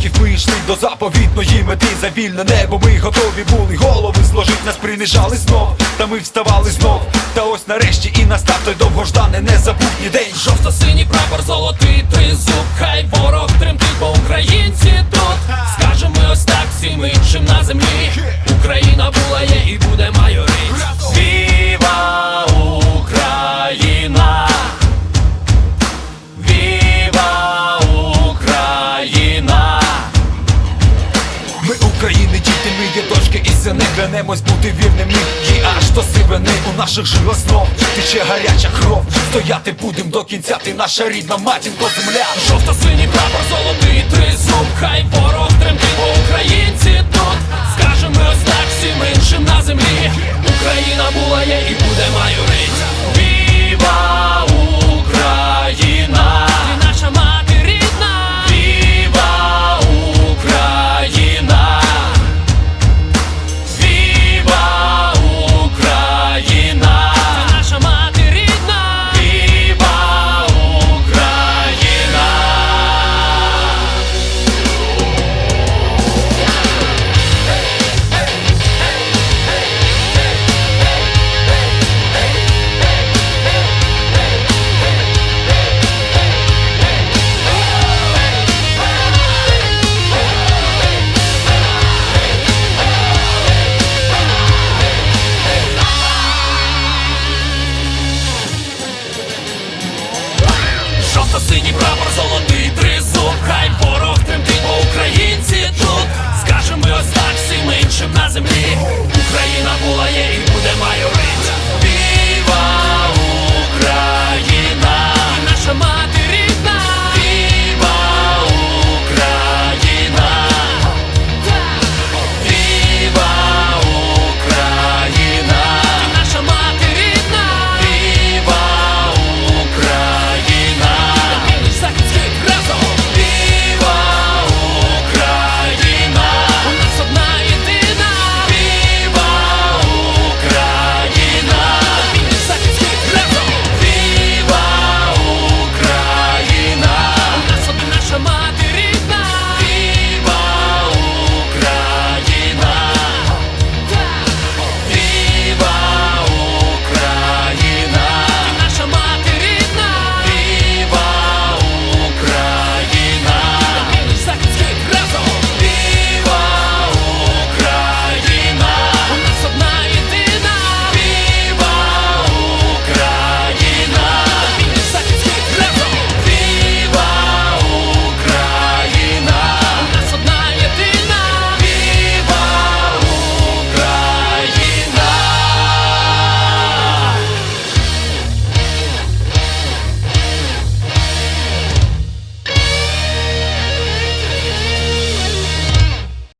років ми йшли до заповітної мети за вільне небо. Ми готові були голови зложить, нас принижали знов. Та ми вставали знов. Та ось нарешті і настав той довгожданий незабутній день. Жовто-синій прапор, золотий тризуб, хай ворог тремтить, бо українці тут. Скажемо ми ось так всім іншим на землі. Україна була, є і буде і Клянемось бути вірним їй аж до сивини У наших жилах знов? Тече гаряча кров. Стояти будем до кінця, ти наша рідна матінко земля. Жовто-синій прапор, золотий синій прапор золотий три.